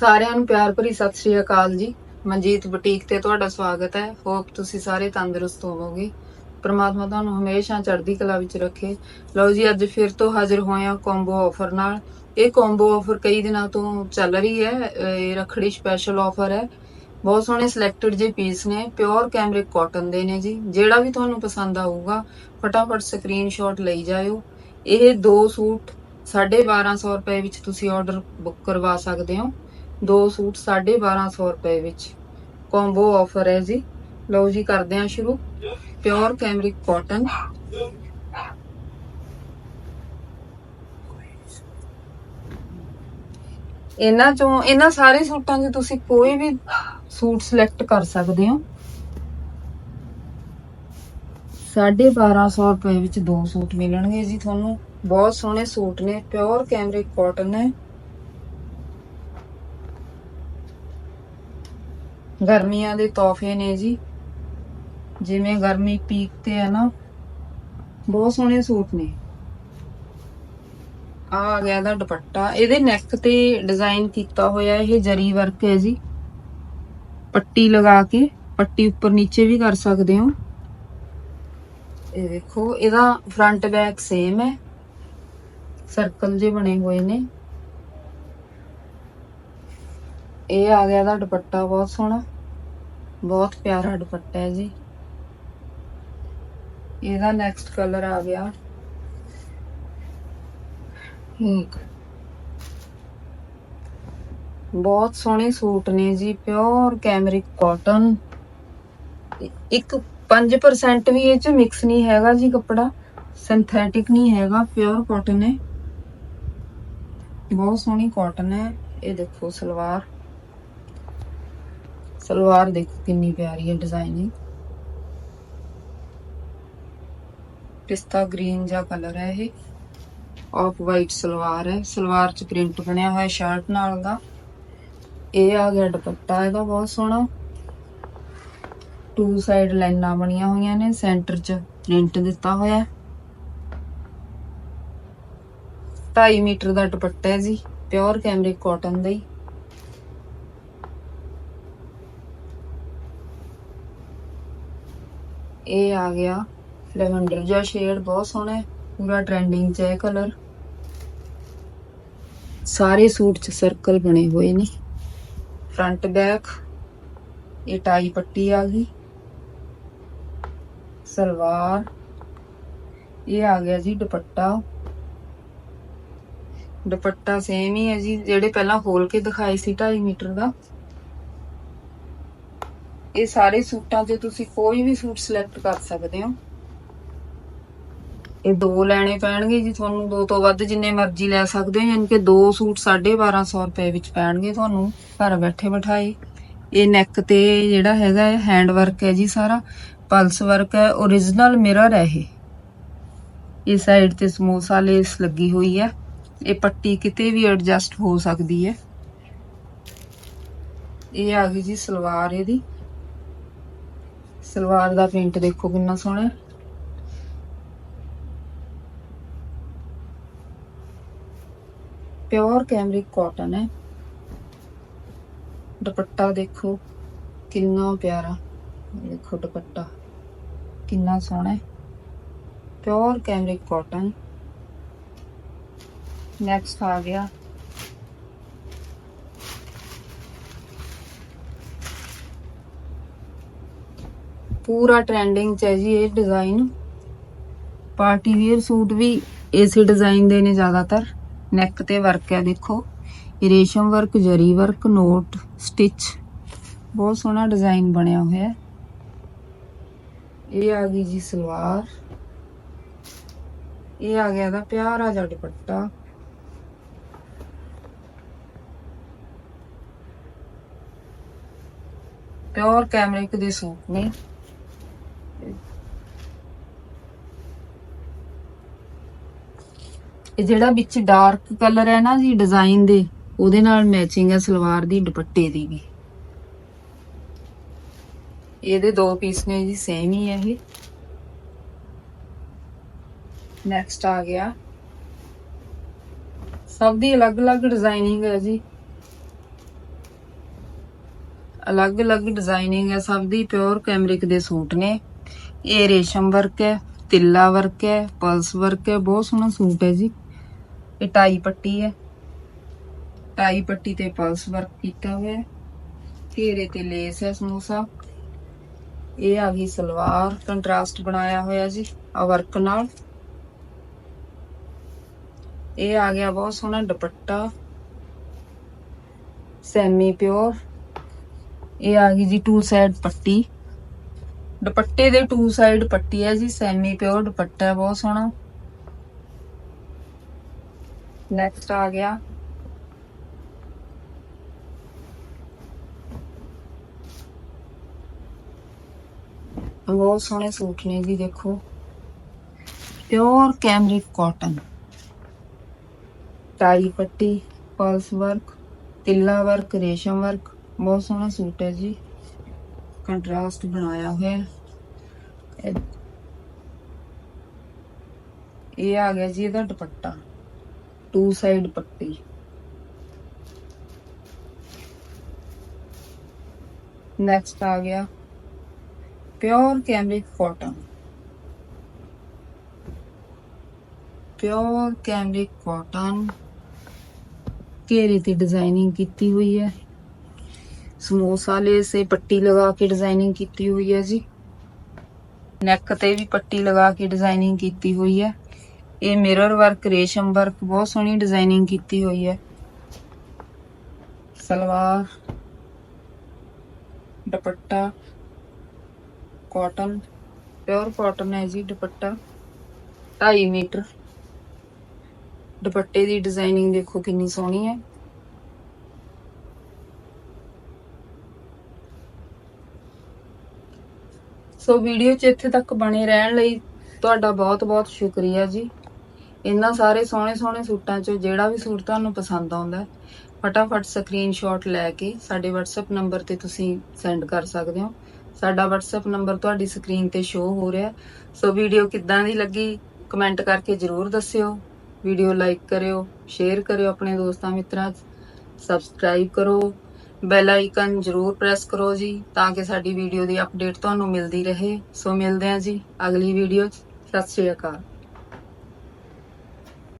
ਸਾਰਿਆਂ ਨੂੰ ਪਿਆਰ ਭਰੀ ਸਤਿ ਸ਼੍ਰੀ ਅਕਾਲ ਜੀ। ਮਨਜੀਤ ਬੁਟੀਕ ਤੇ ਤੁਹਾਡਾ ਸਵਾਗਤ ਹੈ। ਹੋਪ ਤੁਸੀਂ ਸਾਰੇ ਤੰਦਰੁਸਤ ਹੋਵੋਗੇ। ਪਰਮਾਤਮਾ ਤੁਹਾਨੂੰ ਹਮੇਸ਼ਾ ਚੜ੍ਹਦੀ ਕਲਾ ਵਿੱਚ ਰੱਖੇ। ਲਓ ਜੀ, ਅੱਜ ਫਿਰ ਤੋਂ ਹਾਜ਼ਰ ਹੋਏ ਹਾਂ ਕੰਬੋ ਆਫਰ ਨਾਲ। ਇਹ ਕੰਬੋ ਆਫਰ ਕਈ ਦਿਨਾਂ ਤੋਂ ਚੱਲ ਰਹੀ ਹੈ। ਇਹ ਰੱਖੜੀ ਸਪੈਸ਼ਲ ਆਫਰ ਹੈ। ਬਹੁਤ ਸੋਹਣੇ ਸਿਲੈਕਟਡ ਜੇ ਪੀਸ ਨੇ। ਪਿਓਰ ਕੈਮਰਿਕ ਕਾਟਨ ਦੇ ਨੇ ਜੀ। ਜਿਹੜਾ ਵੀ ਤੁਹਾਨੂੰ ਪਸੰਦ ਆਊਗਾ, ਫਟਾਫਟ ਸਕਰੀਨਸ਼ਾਟ ਲਈ ਜਾਇਓ। ਇਹ ਦੋ ਸੂਟ 1250 ਰੁਪਏ ਵਿੱਚ ਤੁਸੀਂ ਆਰਡਰ ਬੁੱਕ ਕਰਵਾ ਸਕਦੇ ਹੋ। ਦੋ ਸੂਟ 1250 ਰੁਪਏ ਵਿੱਚ। ਕੰਬੋ ਆਫਰ ਹੈ ਜੀ। ਲਓ ਜੀ, ਕਰਦੇ ਹਾਂ ਸ਼ੁਰੂ। ਪਿਓਰ ਕੈਮਰਿਕ ਕਾਟਨ ਇਹਨਾਂ ਚੋਂ, ਇਹਨਾਂ ਸਾਰੇ ਸੂਟਾਂ 'ਚ ਤੁਸੀਂ ਕੋਈ ਵੀ ਸੂਟ ਸਿਲੈਕਟ ਕਰ ਸਕਦੇ ਹੋ। 1250 ਰੁਪਏ ਵਿੱਚ ਦੋ ਸੂਟ ਮਿਲਣਗੇ ਜੀ ਤੁਹਾਨੂੰ। ਬਹੁਤ ਸੋਹਣੇ ਸੂਟ ਨੇ। ਪਿਓਰ ਕੈਮਰਿਕ ਕਾਟਨ ਹੈ। ਗਰਮੀਆਂ ਦੇ ਤੋਹਫੇ ਨੇ ਜੀ। ਜਿਵੇਂ ਗਰਮੀ ਪੀਕ ਤੇ ਹੈ ਨਾ, ਬਹੁਤ ਸੋਹਣੇ ਸੂਟ ਨੇ। ਆ ਆ ਗਿਆ ਦਾ ਦੁਪੱਟਾ। ਇਹਦੇ ਨੈਕ ਤੇ ਡਿਜ਼ਾਈਨ ਕੀਤਾ ਹੋਇਆ ਇਹ ਜਰੀ ਵਰਕ ਹੈ ਜੀ। ਪੱਟੀ ਲਗਾ ਕੇ ਪੱਟੀ ਉੱਪਰ ਨੀਚੇ ਵੀ ਕਰ ਸਕਦੇ ਹੋ। ਇਹ ਦੇਖੋ, ਇਹਦਾ ਫਰੰਟ ਬੈਕ ਸੇਮ ਹੈ। ਸਰਕਲ ਜੇ ਬਣੇ ਹੋਏ ਨੇ। ਇਹ ਆ ਗਿਆ ਦਾ ਦੁਪੱਟਾ ਬਹੁਤ ਸੋਹਣਾ। ਬਹੁਤ ਪਿਆਰਾ ਦੁਪੱਟਾ ਹੈ ਜੀ। ਇਹਦਾ ਨੈਕਸਟ ਕਲਰ ਆ ਗਿਆ। ਇੱਕ ਬਹੁਤ ਸੋਹਣੇ ਸੂਟ ਨੇ ਜੀ ਪਿਓਰ ਕੈਮਰਿਕ ਕਾਟਨ ਇੱਕ 5% ਵੀ ਇਹ ਚ ਮਿਕਸ ਨਹੀਂ ਹੈਗਾ ਜੀ ਕੱਪੜਾ। ਸਿੰਥੈਟਿਕ ਨਹੀਂ ਹੈਗਾ ਪਿਓਰ ਕਾਟਨ ਹੈ। ਬਹੁਤ ਸੋਹਣੀ ਕਾਟਨ ਹੈ। ਇਹ ਦੇਖੋ ਸਲਵਾਰ। ਸਲਵਾਰ ਦੇਖੋ ਕਿੰਨੀ ਪਿਆਰੀ ਹੈ ਡਿਜ਼ਾਈਨਿੰਗ ਪਿਸਤਾ ਗ੍ਰੀਨ ਜਿਹਾ ਕਲਰ ਹੈ ਇਹ। ਆਫ ਵਾਈਟ ਸਲਵਾਰ ਹੈ। ਸਲਵਾਰ ਚ ਪ੍ਰਿੰਟ ਬਣਿਆ ਹੋਇਆ ਸ਼ਰਟ ਨਾਲ ਦਾ। ਇਹ ਆ ਗਿਆ ਦੁਪੱਟਾ, ਇਹਦਾ ਬਹੁਤ ਸੋਹਣਾ। ਟੂ ਸਾਈਡ ਲਾਈਨਾਂ ਬਣੀਆਂ ਹੋਈਆਂ ਨੇ ਸੈਂਟਰ 'ਚ ਪ੍ਰਿੰਟ ਦਿੱਤਾ ਹੋਇਆ 2.5 ਮੀਟਰ ਦਾ ਦੁਪੱਟਾ ਹੈ ਜੀ ਪਿਓਰ ਕੈਮਰਿਕ ਕਾਟਨ ਦਾ ਹੀ। ਇਹ ਆ ਗਿਆ। ਲੈਵੈਂਡਰ ਜਿਹਾ ਸ਼ੇਡ ਬਹੁਤ ਸੋਹਣਾ ਹੈ। ਪੂਰਾ ਟ੍ਰੈਂਡਿੰਗ 'ਚ ਹੈ ਕਲਰ ਸਾਰੇ ਸੂਟ 'ਚ ਸਰਕਲ ਬਣੇ ਹੋਏ ਨੇ। ਫਰੰਟ ਬੈਕ ਇਹ ਟਾਈ ਪੱਟੀ ਆ ਗਈ। ਸਲਵਾਰ, ਇਹ ਆ ਗਿਆ ਜੀ ਦੁਪੱਟਾ। ਦੁਪੱਟਾ ਸੇਮ ਹੀ ਹੈ ਜੀ, ਜਿਹੜੇ ਪਹਿਲਾਂ ਖੋਲ ਕੇ ਦਿਖਾਏ ਸੀ 2.5 ਮੀਟਰ ਦਾ। ਇਹ ਸਾਰੇ ਸੂਟਾਂ 'ਚ ਤੁਸੀਂ ਕੋਈ ਵੀ ਸੂਟ ਸਿਲੈਕਟ ਕਰ ਸਕਦੇ ਹੋ। ਇਹ ਦੋ ਲੈਣੇ ਪੈਣਗੇ ਜੀ, ਤੁਹਾਨੂੰ ਦੋ ਤੋਂ ਵੱਧ ਜਿੰਨੇ ਮਰਜ਼ੀ ਲੈ ਸਕਦੇ ਹੋ, ਯਾਨੀ ਕਿ ਦੋ ਸੂਟ 1250 ਰੁਪਏ ਵਿੱਚ ਪੈਣਗੇ ਤੁਹਾਨੂੰ ਘਰ ਬੈਠੇ ਬਿਠਾਏ। ਇਹ ਨੈਕ ਤੇ ਜਿਹੜਾ ਹੈਗਾ ਹੈ ਹੈਂਡ ਵਰਕ ਹੈ ਜੀ ਸਾਰਾ ਪਲਸ ਵਰਕ ਹੈ origignal ਮਿਰਰ ਹੈ ਇਹ। ਇਹ ਸਾਈਡ ਤੇ ਸਮੋਸਾ ਲੇਸ ਲੱਗੀ ਹੋਈ ਹੈ। ਇਹ ਪੱਟੀ ਕਿਤੇ ਵੀ ਐਡਜਸਟ ਹੋ ਸਕਦੀ ਹੈ। ਇਹ ਆ ਗਈ ਜੀ ਸਲਵਾਰ ਇਹਦੀ। ਸਲਵਾਰ ਦਾ ਪ੍ਰਿੰਟ ਦੇਖੋ ਕਿੰਨਾ ਸੋਹਣਾ ਹੈ। ਪਿਓਰ ਕੈਮਰਿਕ ਕਾਟਨ ਹੈ। ਦੁਪੱਟਾ ਦੇਖੋ, ਕਿੰਨਾ ਪਿਆਰਾ। ਦੇਖੋ ਦੁਪੱਟਾ, ਕਿੰਨਾ ਸੋਹਣਾ ਹੈ। Pure cambric cotton. ਨੈਕਸਟ ਆ ਗਿਆ। ਪੂਰਾ ਟ੍ਰੈਂਡਿੰਗ ਚ ਹੈ ਜੀ ਇਹ ਡਿਜ਼ਾਈਨ ਪਾਰਟੀ ਵੇਅਰ ਸੂਟ ਵੀ ਇਸੇ ਡਿਜ਼ਾਈਨ ਦੇ ਨੇ ਜ਼ਿਆਦਾਤਰ। ਨੈਕ ਤੇ ਵਰਕ ਹੈ, ਦੇਖੋ। ਰੇਸ਼ਮ ਵਰਕ ਜਰੀ ਵਰਕ ਨੋਟ ਸਟਿਚ ਬਹੁਤ ਸੋਹਣਾ ਡਿਜ਼ਾਈਨ ਬਣਿਆ ਹੋਇਆ ਹੈ। ਇਹ ਆ ਗਈ ਜੀ ਸਲਵਾਰ। ਇਹ ਆ ਗਿਆ ਦਾ ਪਿਆਰਾ ਜਿਹਾ ਦੁਪੱਟਾ। ਪਿਓਰ ਕੈਮਰਿਕ ਦੇ ਸੂਟ ਨੇ। ਇਹ ਜਿਹੜਾ ਵਿੱਚ ਡਾਰਕ ਕਲਰ ਹੈ ਨਾ ਜੀ ਡਿਜ਼ਾਈਨ ਦੇ, ਉਹਦੇ ਨਾਲ ਮੈਚਿੰਗ ਹੈ ਸਲਵਾਰ ਦੀ ਦੁਪੱਟੇ ਦੀ ਵੀ। ਇਹਦੇ ਦੋ ਪੀਸ ਨੇ ਜੀ ਸੇਮ ਹੀ ਹੈ ਇਹ। ਨੈਕਸਟ ਆ ਗਿਆ। ਸਭ ਦੀ ਅਲੱਗ-ਅਲੱਗ ਡਿਜ਼ਾਈਨਿੰਗ ਹੈ ਜੀ। ਅਲੱਗ-ਅਲੱਗ ਡਿਜ਼ਾਈਨਿੰਗ ਹੈ, ਸਭ ਦੀ ਪਿਓਰ ਕੈਮਰਿਕ ਦੇ ਸੂਟ ਨੇ। ਇਹ ਰੇਸ਼ਮ ਵਰਕ ਹੈ, ਤਿੱਲਾ ਵਰਕ ਹੈ ਪਲਸ ਵਰਕ ਹੈ, ਬਹੁਤ ਸੋਹਣਾ ਸੂਟ ਹੈ ਜੀ। ਇਹ ਟਾਈ ਪੱਟੀ ਹੈ। ਟਾਈ ਪੱਟੀ ਤੇ ਪਲਸ ਵਰਕ ਕੀਤਾ ਹੋਇਆ ਹੈ। ਘੇਰੇ ਤੇ ਲੇਸ ਹੈ ਸਮੋਸਾ। ਇਹ ਆ ਗਈ ਸਲਵਾਰ, ਕੰਟਰਾਸਟ ਬਣਾਇਆ ਹੋਇਆ ਜੀ, ਆ ਵਰਕ ਨਾਲ। ਇਹ ਆ ਗਿਆ ਬਹੁਤ ਸੋਹਣਾ ਦੁਪੱਟਾ। ਸੈਮੀ ਪਿਓਰ ਇਹ ਆ ਗਈ ਜੀ ਟੂ ਸਾਈਡ ਪੱਟੀ। ਦੁਪੱਟੇ ਦੇ ਟੂ ਸਾਈਡ ਪੱਟੀ ਹੈ ਜੀ ਸੈਮੀ ਪਿਓਰ ਦੁਪੱਟਾ ਹੈ, ਬਹੁਤ ਸੋਹਣਾ। ਨੈਕਸਟ ਆ ਗਿਆ ਬਹੁਤ ਸੋਹਣੇ ਸੂਟ ਨੇ ਜੀ ਦੇਖੋ ਪਿਓਰ ਕੈਮਰਿਕ ਕਾਟਨ ਟਾਈ ਪੱਟੀ ਪਲਸ ਵਰਕ ਤਿੱਲਾ ਵਰਕ ਰੇਸ਼ਮ ਵਰਕ ਬਹੁਤ ਸੋਹਣਾ ਸੂਟ ਹੈ ਜੀ ਕੰਟਰਾਸਟ ਬਣਾਇਆ ਹੋਇਆ ਹੈ ਇਹ- ਇਹ ਆ ਗਿਆ ਜੀ ਇਹਦਾ ਦੁਪੱਟਾ ਟੂ ਸਾਈਡ ਪੱਟੀ ਨੈਕਸਟ ਆ ਗਿਆ pure cambric cotton pure cambric cotton ਘੇਰੇ ਤੇ ਡਿਜ਼ਾਈਨਿੰਗ ਕੀਤੀ ਹੋਈ ਹੈ ਸਮੋਸਾ ਲੇਸ ਤੇ ਪੱਟੀ ਲਗਾ ਕੇ ਡਿਜ਼ਾਈਨਿੰਗ ਕੀਤੀ ਹੋਈ ਹੈ ਜੀ ਨੈਕ ਤੇ ਵੀ ਪੱਟੀ ਲਗਾ ਕੇ ਡਿਜ਼ਾਈਨਿੰਗ ਕੀਤੀ ਹੋਈ ਹੈ ਇਹ ਮਿਰਰ ਵਰਕ ਰੇਸ਼ਮ ਵਰਕ ਬਹੁਤ ਸੋਹਣੀ ਡਿਜ਼ਾਈਨਿੰਗ ਕੀਤੀ ਹੋਈ ਹੈ। ਸਲਵਾਰ, ਦੁਪੱਟਾ ਕਾਟਨ ਪਿਓਰ ਕਾਟਨ ਹੈ ਜੀ ਦੁਪੱਟਾ। 2.5 ਮੀਟਰ। ਦੁਪੱਟੇ ਦੀ ਡਿਜ਼ਾਈਨਿੰਗ ਦੇਖੋ ਕਿੰਨੀ ਸੋਹਣੀ ਹੈ। ਸੋ ਵੀਡੀਓ 'ਚ ਇੱਥੇ ਤੱਕ ਬਣੇ ਰਹਿਣ ਲਈ ਤੁਹਾਡਾ ਬਹੁਤ-ਬਹੁਤ ਸ਼ੁਕਰੀਆ ਜੀ। ਇਹਨਾਂ ਸਾਰੇ ਸੋਹਣੇ-ਸੋਹਣੇ ਸੂਟਾਂ 'ਚੋਂ ਜਿਹੜਾ ਵੀ ਸੂਟ ਤੁਹਾਨੂੰ ਪਸੰਦ ਆਉਂਦਾ ਹੈ, ਫਟਾਫਟ ਸਕਰੀਨਸ਼ਾਟ ਲੈ ਕੇ ਸਾਡੇ WhatsApp ਨੰਬਰ ਤੇ ਤੁਸੀਂ ਸੈਂਡ ਕਰ ਸਕਦੇ ਹੋ। ਸਾਡਾ WhatsApp ਨੰਬਰ ਤੁਹਾਡੀ ਸਕਰੀਨ ਤੇ ਸ਼ੋ ਹੋ ਰਿਹਾ ਸੋ ਵੀਡੀਓ ਕਿੱਦਾਂ ਦੀ ਲੱਗੀ ਕਮੈਂਟ ਕਰਕੇ ਜਰੂਰ ਦੱਸਿਓ। ਵੀਡੀਓ ਲਾਈਕ ਕਰਿਓ ਸ਼ੇਅਰ ਕਰਿਓ ਆਪਣੇ ਦੋਸਤਾਂ ਮਿੱਤਰਾਂ 'ਚ। ਸਬਸਕ੍ਰਾਈਬ ਕਰੋ। ਬੈਲ ਆਈਕਨ ਜਰੂਰ ਪ੍ਰੈਸ ਕਰੋ ਜੀ ਤਾਂ ਕਿ ਸਾਡੀ ਵੀਡੀਓ ਦੀ ਅਪਡੇਟ ਤੁਹਾਨੂੰ ਮਿਲਦੀ ਰਹੇ। ਸੋ ਮਿਲਦੇ ਹਾਂ ਜੀ ਅਗਲੀ ਵੀਡੀਓ 'ਚ। ਸਤਿ ਸ਼੍ਰੀ ਅਕਾਲ।